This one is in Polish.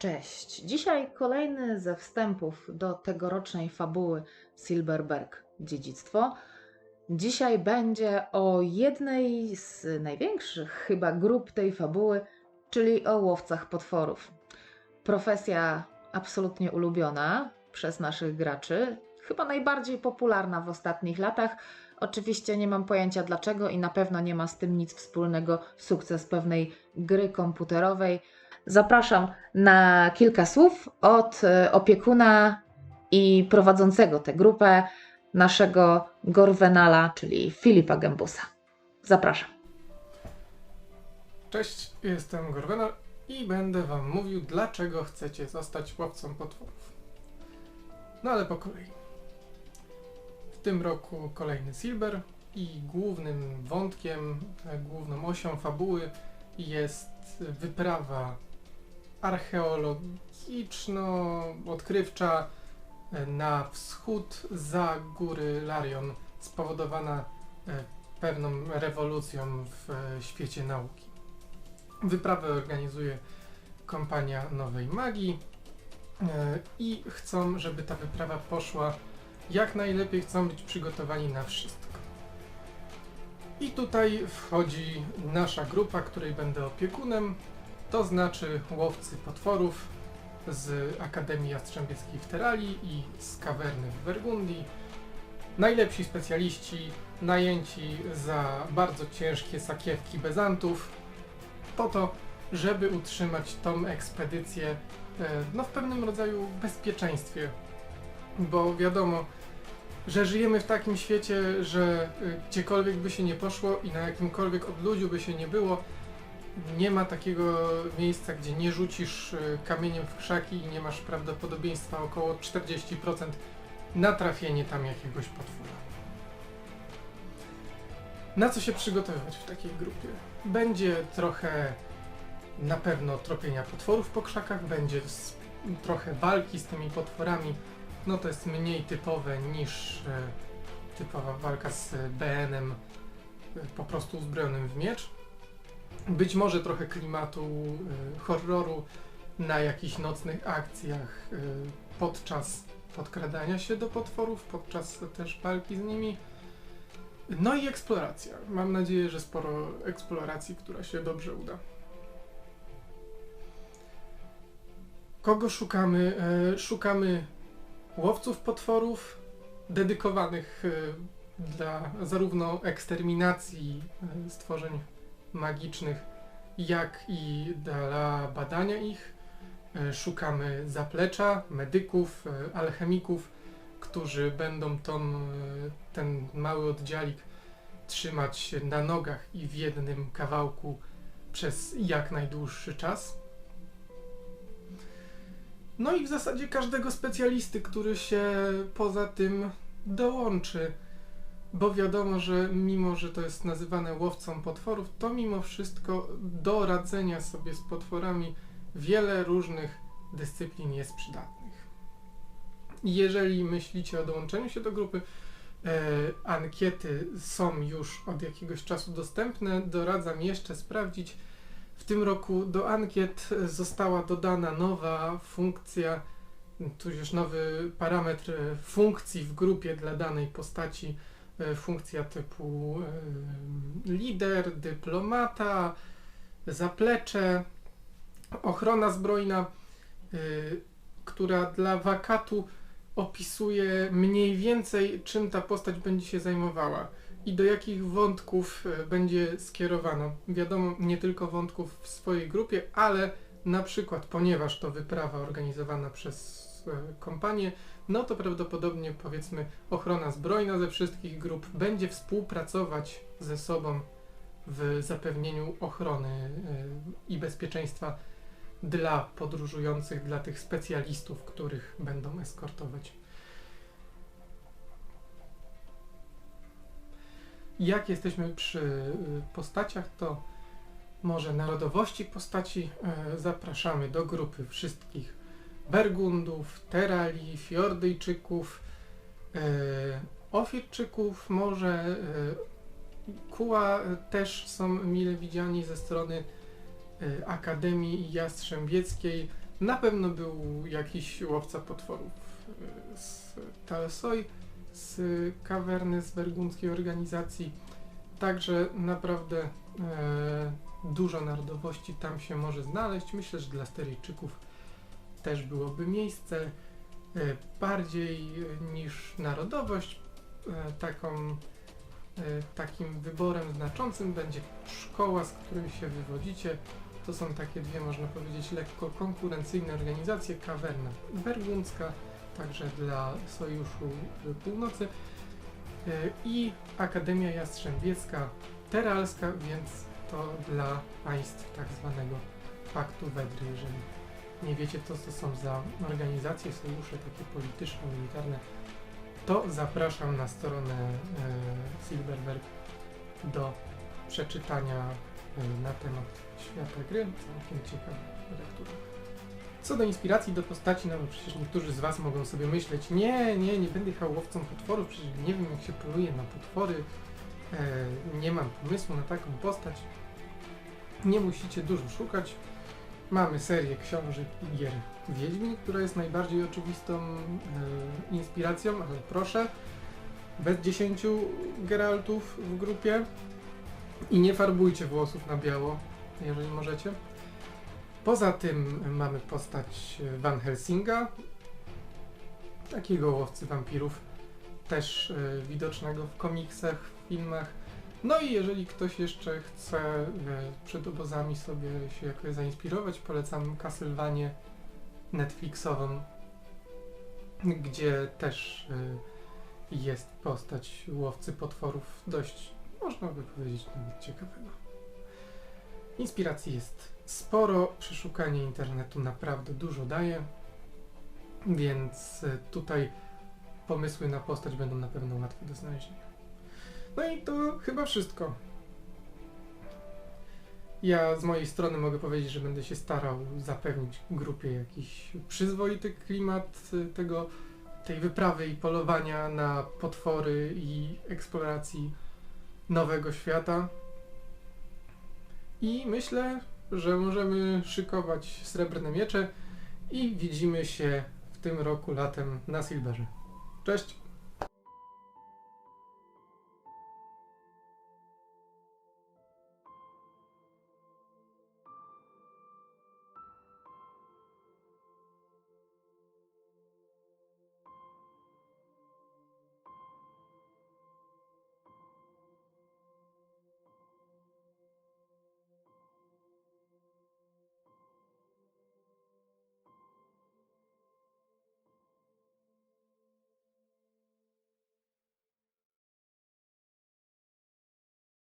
Cześć. Dzisiaj kolejny ze wstępów do tegorocznej fabuły Silberberg Dziedzictwo. Dzisiaj będzie o jednej z największych chyba grup tej fabuły, czyli o łowcach potworów. Profesja absolutnie ulubiona przez naszych graczy, chyba najbardziej popularna w ostatnich latach. Oczywiście nie mam pojęcia dlaczego i na pewno nie ma z tym nic wspólnego sukces pewnej gry komputerowej. Zapraszam na kilka słów od e, opiekuna i prowadzącego tę grupę, naszego Gorwenala, czyli Filipa Gembusa. Zapraszam. Cześć, jestem Gorwenal i będę wam mówił, dlaczego chcecie zostać łowcą potworów. No ale po kolei. W tym roku kolejny Silber i głównym wątkiem, e, główną osią fabuły jest wyprawa archeologiczno-odkrywcza na wschód za góry Larion, spowodowana e, pewną rewolucją w e, świecie nauki. Wyprawę organizuje kompania Nowej Magii e, i chcą, żeby ta wyprawa poszła jak najlepiej, chcą być przygotowani na wszystko. I tutaj wchodzi nasza grupa, której będę opiekunem, to znaczy łowcy potworów z Akademii Jastrzębieckiej w Terali i z kawerny w Burgundii. Najlepsi specjaliści najęci za bardzo ciężkie sakiewki bezantów po to, żeby utrzymać tą ekspedycję e, no, w pewnym rodzaju bezpieczeństwie. Bo wiadomo, że żyjemy w takim świecie, że e, gdziekolwiek by się nie poszło i na jakimkolwiek odludziu by się nie było, nie ma takiego miejsca, gdzie nie rzucisz e, kamieniem w krzaki i nie masz prawdopodobieństwa około 40% na trafienie tam jakiegoś potwora. Na co się przygotowywać w takiej grupie? Będzie trochę na pewno tropienia potworów po krzakach, będzie trochę walki z tymi potworami. No to jest mniej typowe niż e, typowa walka z BN-em e, po prostu uzbrojonym w miecz. Być może trochę klimatu e, horroru na jakichś nocnych akcjach e, podczas podkradania się do potworów, podczas też walki z nimi. No i eksploracja. Mam nadzieję, że sporo eksploracji, która się dobrze uda. Kogo szukamy? E, szukamy łowców potworów dedykowanych e, dla zarówno eksterminacji stworzeń magicznych, jak i dla badania ich. E, Szukamy zaplecza, medyków, e, alchemików, którzy będą tą, e, ten mały oddziałik trzymać na nogach i w jednym kawałku przez jak najdłuższy czas. No i w zasadzie każdego specjalisty, który się poza tym dołączy. Bo wiadomo, że mimo, że to jest nazywane łowcą potworów, to mimo wszystko do radzenia sobie z potworami wiele różnych dyscyplin jest przydatnych. Jeżeli myślicie o dołączeniu się do grupy, e, ankiety są już od jakiegoś czasu dostępne. Doradzam jeszcze sprawdzić. W tym roku do ankiet została dodana nowa funkcja, tudzież nowy parametr funkcji w grupie dla danej postaci. E, Funkcja typu e, lider, dyplomata, zaplecze, ochrona zbrojna, y, która dla wakatu opisuje mniej więcej, czym ta postać będzie się zajmowała i do jakich wątków będzie skierowana. Wiadomo, nie tylko wątków w swojej grupie, ale na przykład, ponieważ to wyprawa organizowana przez kompanię, no to prawdopodobnie powiedzmy ochrona zbrojna ze wszystkich grup będzie współpracować ze sobą w zapewnieniu ochrony y, i bezpieczeństwa dla podróżujących, dla tych specjalistów, których będą eskortować. Jak jesteśmy przy y, postaciach, to może narodowości postaci e, zapraszamy do grupy wszystkich Bergundów, Terali, Fjordyjczyków, e, Ofirczyków, może e, Kuła też są mile widziani ze strony y, Akademii Jastrzębieckiej. Na pewno był jakiś łowca potworów z Talsoi, z kawerny, z bergundzkiej organizacji. Także naprawdę e, dużo narodowości tam się może znaleźć. Myślę, że dla Steryjczyków też byłoby miejsce. E, bardziej niż narodowość, e, taką, e, takim wyborem znaczącym będzie szkoła, z której się wywodzicie. To są takie dwie, można powiedzieć, lekko konkurencyjne organizacje. Kawerna Bergundzka, także dla Sojuszu Północy i Akademia Jastrzębiecka Teralska, więc to dla państw tak zwanego Paktu Wedry. Jeżeli nie wiecie, co to są za organizacje, sojusze takie polityczne, militarne, to zapraszam na stronę e, Silverberg do przeczytania e, na temat świata gry. Całkiem ciekawa lektura. Co do inspiracji do postaci, no bo przecież niektórzy z Was mogą sobie myśleć, nie, nie, nie będę jechał łowcą potworów, przecież nie wiem jak się poluje na potwory, e, nie mam pomysłu na taką postać. Nie musicie dużo szukać. Mamy serię książek i gier Wiedźmin, która jest najbardziej oczywistą e, inspiracją, ale proszę, bez 10 Geraltów w grupie i nie farbujcie włosów na biało, jeżeli możecie. Poza tym mamy postać Van Helsinga, takiego łowcy wampirów, też e, widocznego w komiksach, w filmach. No i jeżeli ktoś jeszcze chce e, przed obozami sobie się jakoś zainspirować, polecam Castlevanię Netflixową, gdzie też e, jest postać łowcy potworów dość, można by powiedzieć, ciekawego. Inspiracji jest sporo, przeszukanie internetu naprawdę dużo daje, więc e, tutaj pomysły na postać będą na pewno łatwe do znalezienia. No i to chyba wszystko. Ja z mojej strony mogę powiedzieć, że będę się starał zapewnić grupie jakiś przyzwoity klimat y, tego, tej wyprawy i polowania na potwory i eksploracji nowego świata. I myślę, że możemy szykować srebrne miecze i widzimy się w tym roku latem na Silverze. Cześć!